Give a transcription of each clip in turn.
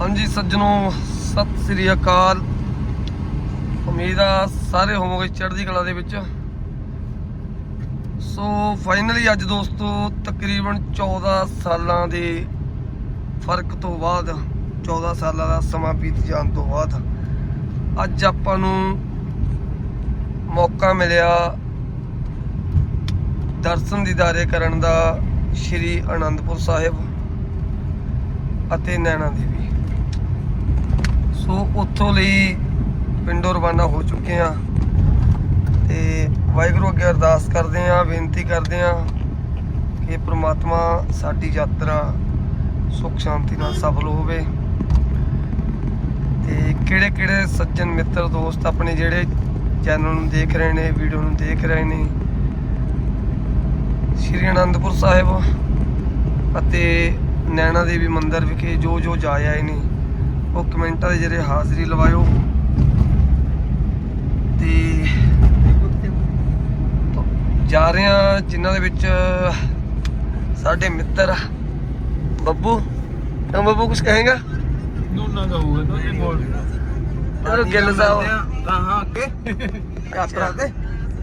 ਹਾਂਜੀ ਸੱਜਣੋ, ਸਤਿ ਸ੍ਰੀ ਅਕਾਲ। ਉਮੀਦ ਆ ਸਾਰੇ ਹੋਵੋਗੇ ਚੜ੍ਹਦੀ ਕਲਾ ਦੇ ਵਿੱਚ। ਸੋ ਫਾਈਨਲੀ ਅੱਜ ਦੋਸਤੋ, ਤਕਰੀਬਨ 14 ਸਾਲਾਂ ਦੇ ਫ਼ਰਕ ਤੋਂ ਬਾਅਦ 14 ਸਾਲਾਂ ਦਾ ਸਮਾਂ ਬੀਤ ਜਾਣ ਤੋਂ ਬਾਅਦ, ਅੱਜ ਆਪਾਂ ਨੂੰ ਮੌਕਾ ਮਿਲਿਆ ਦਰਸ਼ਨ ਦੀਦਾਰੇ ਕਰਨ ਦਾ ਸ਼੍ਰੀ ਅਨੰਦਪੁਰ ਸਾਹਿਬ ਅਤੇ ਨੈਣਾ ਦੇਵੀ। ਸੋ ਉੱਥੋਂ ਲਈ ਪਿੰਡੋਂ ਰਵਾਨਾ ਹੋ ਚੁੱਕੇ ਆ ਤੇ ਵਾਹਿਗੁਰੂ ਅੱਗੇ ਅਰਦਾਸ ਕਰਦੇ ਆ ਬੇਨਤੀ ਕਰਦੇ ਆ ਕਿ ਪ੍ਰਮਾਤਮਾ ਸਾਡੀ ਯਾਤਰਾ ਸੁਖ ਸ਼ਾਂਤੀ ਨਾਲ ਸਫਲ ਹੋਵੇ। ਤੇ ਕਿਹੜੇ ਕਿਹੜੇ ਸੱਜਣ ਮਿੱਤਰ, ਦੋਸਤ ਆਪਣੇ ਜਿਹੜੇ ਚੈਨਲ ਨੂੰ ਦੇਖ ਰਹੇ ਨੇ, ਵੀਡੀਓ ਨੂੰ ਦੇਖ ਰਹੇ ਨੇ, ਸ਼੍ਰੀ ਅਨੰਦਪੁਰ ਸਾਹਿਬ ਅਤੇ ਨੈਣਾ ਦੇਵੀ ਮੰਦਿਰ ਵਿਖੇ ਜੋ ਜੋ ਜਾ ਆਏ ਨੇ ਉਹ ਕਮੈਂਟਾਂ ਦੇ ਜਿਹੜੇ ਹਾਜ਼ਰੀ ਲਵਾਇਓ। ਤੇ ਜਾ ਰਹੇ ਆ ਜਿਨ੍ਹਾਂ ਦੇ ਵਿੱਚ ਸਾਡੇ ਮਿੱਤਰ ਬੱਬੂ। ਤਾਂ ਬੱਬੂ ਕੁਝ ਕਹੇਗਾ? ਦੋਨਾਂ ਦਾ ਹੋਊਗਾ ਦੋਨੇ ਬੋਲ ਚਲੋ ਗਿੱਲ ਸਾਹਿਬ। ਕਹਾਂ ਅੱਗੇ। ਯਾਤਰਾ ਤੇ।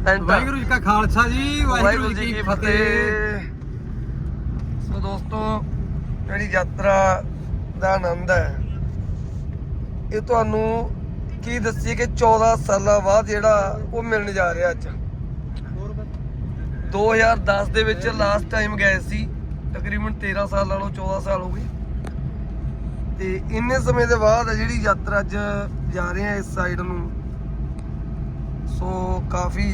ਪੈਂਟਾ। ਵਾਹਿਗੁਰੂ ਜੀ ਕਾ ਖਾਲਸਾ ਜੀ ਵਾਹਿਗੁਰੂ ਜੀ ਕੀ ਫਤਿਹ। ਸੋ ਦੋਸਤੋ ਜਿਹੜੀ ਯਾਤਰਾ ਦਾ ਆਨੰਦ ਹੈ ਇਹ ਤੁਹਾਨੂੰ ਕੀ ਦੱਸੀਏ ਕਿ 14 ਸਾਲਾਂ ਬਾਅਦ ਜਿਹੜਾ ਉਹ ਮਿਲਣ ਜਾ ਰਿਹਾ ਅੱਜ। 2010 ਦੇ ਵਿੱਚ ਲਾਸਟ ਟਾਈਮ ਗਏ ਸੀ, ਤਕਰੀਬਨ 13 ਸਾਲ ਨਾਲੋਂ 14 ਸਾਲ ਹੋ ਗਏ। ਤੇ ਇੰਨੇ ਸਮੇਂ ਦੇ ਬਾਅਦ ਜਿਹੜੀ ਯਾਤਰਾ ਅੱਜ ਜਾ ਰਹੇ ਆ ਇਸ ਸਾਈਡ ਨੂੰ, ਸੋ ਕਾਫੀ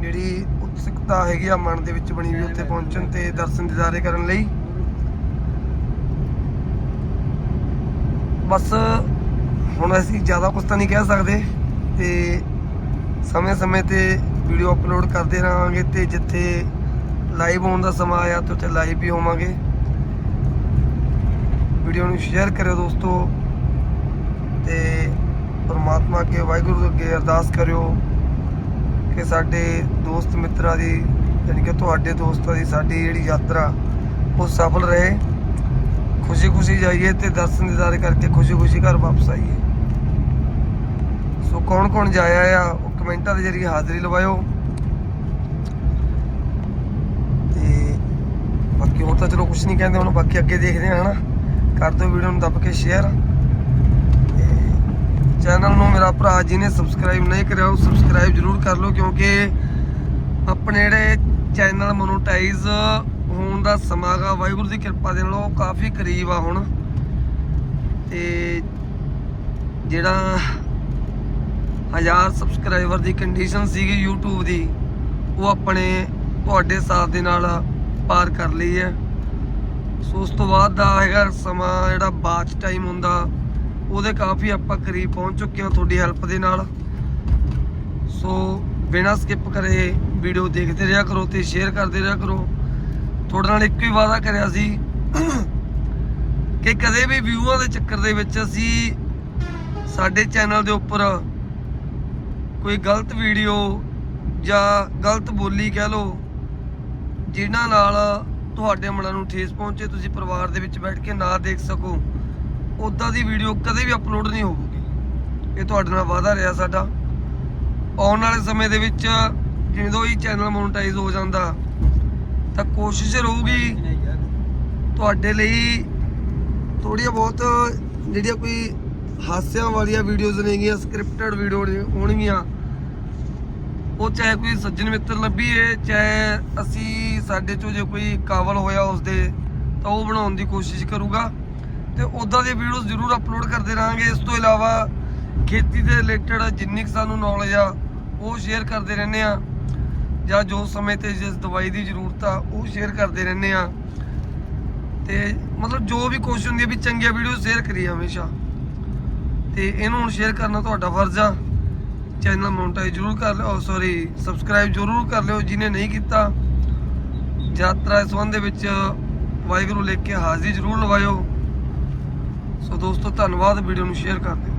ਜਿਹੜੀ ਉਤਸੁਕਤਾ ਹੈਗੀ ਆ ਮਨ ਦੇ ਵਿੱਚ ਬਣੀ ਵੀ ਉੱਥੇ ਪਹੁੰਚਣ ਤੇ ਦਰਸ਼ਨ ਦਿਦਾਰੇ ਕਰਨ ਲਈ। ਬਸ ਹੁਣ ਅਸੀਂ ਜ਼ਿਆਦਾ ਕੁਝ ਤਾਂ ਨਹੀਂ ਕਹਿ ਸਕਦੇ ਤੇ ਸਮੇਂ-ਸਮੇਂ ਤੇ ਵੀਡੀਓ ਅਪਲੋਡ ਕਰਦੇ ਰਹਾਂਗੇ ਤੇ ਜਿੱਥੇ ਲਾਈਵ ਹੋਣ ਦਾ ਸਮਾਂ ਆਇਆ ਤੇ ਉੱਥੇ ਲਾਈਵ ਵੀ ਹੋਵਾਂਗੇ। ਵੀਡੀਓ ਨੂੰ ਸ਼ੇਅਰ ਕਰਿਓ ਦੋਸਤੋ ਤੇ ਪਰਮਾਤਮਾ ਅੱਗੇ, ਵਾਹਿਗੁਰੂ ਅੱਗੇ ਅਰਦਾਸ ਕਰਿਓ ਕਿ ਸਾਡੇ ਦੋਸਤ ਮਿੱਤਰਾਂ ਦੀ, ਯਾਨੀ ਕਿ ਤੁਹਾਡੇ ਦੋਸਤਾਂ ਦੀ ਸਾਡੀ ਜਿਹੜੀ ਯਾਤਰਾ, ਉਹ ਸਫਲ ਰਹੇ। ਖੁਸ਼ੀ-ਖੁਸ਼ੀ ਜਾਈਏ ਤੇ ਦਰਸ਼ਨ ਦਿਦਾਰੇ ਕਰਕੇ ਖੁਸ਼ੀ-ਖੁਸ਼ੀ ਘਰ ਵਾਪਸ ਆਈਏ। ਕੌਣ-ਕੌਣ ਜਾਇਆ ਆ, ਉਹ ਕਮੈਂਟਾਂ ਦੇ ਜਰੀਏ ਹਾਜ਼ਰੀ ਲਵਾਇਓ। ਤੇ ਬਾਕੀ ਹੋਰ ਤਾਂ ਚਲੋ ਕੁਝ ਨਹੀਂ ਕਹਿੰਦੇ, ਹੁਣ ਬਾਕੀ ਅੱਗੇ ਦੇਖਦੇ ਆ, ਹਨਾ। ਕਰ ਦਿਓ ਵੀਡੀਓ ਨੂੰ ਦੱਬ ਕੇ ਸ਼ੇਅਰ ਚੈਨਲ ਨੂੰ ਮੇਰਾ ਭਰਾ ਜੀ ਨੇ ਸਬਸਕ੍ਰਾਈਬ ਨਹੀਂ ਕਰਿਆ, ਉਹ ਸਬਸਕ੍ਰਾਈਬ ਜ਼ਰੂਰ ਕਰ ਲਓ, ਕਿਉਂਕਿ ਆਪਣੇ ਜਿਹੜੇ ਚੈਨਲ ਮੋਨੋਟਾਈਜ਼ ਹੋਣ ਦਾ ਸਮਾਂਗਾ ਵਾਹਿਗੁਰੂ ਦੀ ਕਿਰਪਾ ਦੇ ਨਾਲ ਉਹ ਕਾਫੀ ਕਰੀਬ ਆ ਹੁਣ। ਤੇ ਜਿਹੜਾ ਹਜ਼ਾਰ ਸਬਸਕ੍ਰਾਈਬਰ ਦੀ ਕੰਡੀਸ਼ਨ ਸੀਗੀ YouTube ਦੀ। ਉਹ ਆਪਣੇ ਤੁਹਾਡੇ ਸਾਥ ਦੇ ਨਾਲ ਪਾਰ ਕਰ ਲਈ ਹੈ। ਸੋ ਉਸ ਤੋਂ ਬਾਅਦ ਦਾ ਹੈਗਾ ਸਮਾਂ ਜਿਹੜਾ ਬਾਚ ਟਾਈਮ ਹੁੰਦਾ, ਉਹਦੇ ਕਾਫੀ ਆਪਾਂ ਕਰੀਬ ਪਹੁੰਚ ਚੁੱਕੇ ਹਾਂ ਤੁਹਾਡੀ ਹੈਲਪ ਦੇ ਨਾਲ। ਸੋ ਬਿਨਾਂ ਸਕਿਪ ਕਰੇ ਵੀਡੀਓ ਦੇਖਦੇ ਰਿਹਾ ਕਰੋ ਤੇ ਸ਼ੇਅਰ ਕਰਦੇ ਰਿਹਾ ਕਰੋ। ਤੁਹਾਡੇ ਨਾਲ ਇੱਕ ਹੀ ਵਾਅਦਾ ਕਰਿਆ ਸੀ ਕਿ ਕਦੇ ਵੀ ਵਿਊਆਂ ਦੇ ਚੱਕਰ ਦੇ ਵਿੱਚ ਅਸੀਂ ਸਾਡੇ ਚੈਨਲ ਦੇ ਉੱਪਰ ਕੋਈ ਗਲਤ ਵੀਡੀਓ ਜਾਂ ਗਲਤ ਬੋਲੀ ਕਹਿ ਲਓ, ਜਿਨ੍ਹਾਂ ਨਾਲ ਤੁਹਾਡੇ ਮਨਾਂ ਨੂੰ ਠੇਸ ਪਹੁੰਚੇ, ਤੁਸੀਂ ਪਰਿਵਾਰ ਦੇ ਵਿੱਚ ਬੈਠ ਕੇ ਨਾ ਦੇਖ ਸਕੋ ਉਦਾਂ ਦੀ ਵੀਡੀਓ ਕਦੇ ਵੀ ਅਪਲੋਡ ਨਹੀਂ ਹੋਊਗੀ। ਇਹ ਤੁਹਾਡੇ ਨਾਲ ਵਾਅਦਾ ਰਿਹਾ ਸਾਡਾ। ਆਉਣ ਵਾਲੇ ਸਮੇਂ ਦੇ ਵਿੱਚ ਜਦੋਂ ਹੀ ਚੈਨਲ ਮੋਨਟਾਈਜ਼ ਹੋ ਜਾਂਦਾ, ਤਾਂ ਕੋਸ਼ਿਸ਼ ਰਹੂਗੀ ਤੁਹਾਡੇ ਲਈ ਥੋੜੀਆਂ ਬਹੁਤ ਜਿਹੜੀਆਂ ਕੋਈ ਹਾਸਿਆਂ ਵਾਲੀਆਂ ਵੀਡੀਓਜ਼ ਨੇਗੀਆਂ ਸਕ੍ਰਿਪਟਡ ਵੀਡੀਓ ਹੋਣਗੀਆਂ ਉਹ ਚਾਹੇ ਕੋਈ ਸੱਜਣ ਮਿੱਤਰ ਲੱਭੀਏ ਚਾਹੇ ਅਸੀਂ ਸਾਡੇ ਚੋਂ ਜੇ ਕੋਈ ਕਾਬਲ ਹੋਇਆ ਉਸ ਦੇ ਤਾਂ ਉਹ ਬਣਾਉਣ ਦੀ ਕੋਸ਼ਿਸ਼ ਕਰੂਗਾ। ਤੇ ਉਦਾਂ ਦੇ ਵੀਡੀਓਜ਼ ਜ਼ਰੂਰ ਅਪਲੋਡ ਕਰਦੇ ਰਹਾਂਗੇ। ਇਸ ਤੋਂ ਇਲਾਵਾ ਖੇਤੀ ਦੇ ਰਿਲੇਟਡ ਜਿੰਨੀ ਕੁ ਸਾਨੂੰ ਨੌਲੇਜ ਆ, ਉਹ ਸ਼ੇਅਰ ਕਰਦੇ ਰਹਿੰਦੇ ਆ। ਜਾਂ ਜੋ ਸਮੇਂ ਤੇ ਜਿਸ ਦਵਾਈ ਦੀ ਜ਼ਰੂਰਤ ਆ, ਉਹ ਸ਼ੇਅਰ ਕਰਦੇ ਰਹਿੰਦੇ ਆ। ਤੇ ਮਤਲਬ ਜੋ ਵੀ ਕੋਸ਼ਿਸ਼ ਹੁੰਦੀ ਹੈ ਵੀ ਚੰਗੀਆਂ ਵੀਡੀਓ ਸ਼ੇਅਰ ਕਰੀਏ ਹਮੇਸ਼ਾ। ਤੇ ਇਹਨੂੰ ਹੁਣ ਸ਼ੇਅਰ ਕਰਨਾ ਤੁਹਾਡਾ ਫਰਜ਼ ਆ। ਚੈਨਲ ਮੋਨਟਾਈਜ਼ ਜ਼ਰੂਰ ਕਰ ਲਿਓ ਸੌਰੀ ਸਬਸਕ੍ਰਾਈਬ ਜ਼ਰੂਰ ਕਰ ਲਿਓ ਜਿਹਨੇ ਨਹੀਂ ਕੀਤਾ। ਯਾਤਰਾ ਇਸ ਸੰਬੰਧ ਦੇ ਵਿੱਚ ਵਾਹਿਗੁਰੂ ਲਿਖ ਕੇ ਹਾਜ਼ਰੀ ਜ਼ਰੂਰ ਲਵਾਇਓ। ਸੋ ਦੋਸਤੋ, ਧੰਨਵਾਦ, ਵੀਡੀਓ ਨੂੰ ਸ਼ੇਅਰ ਕਰ ਦਿਓ।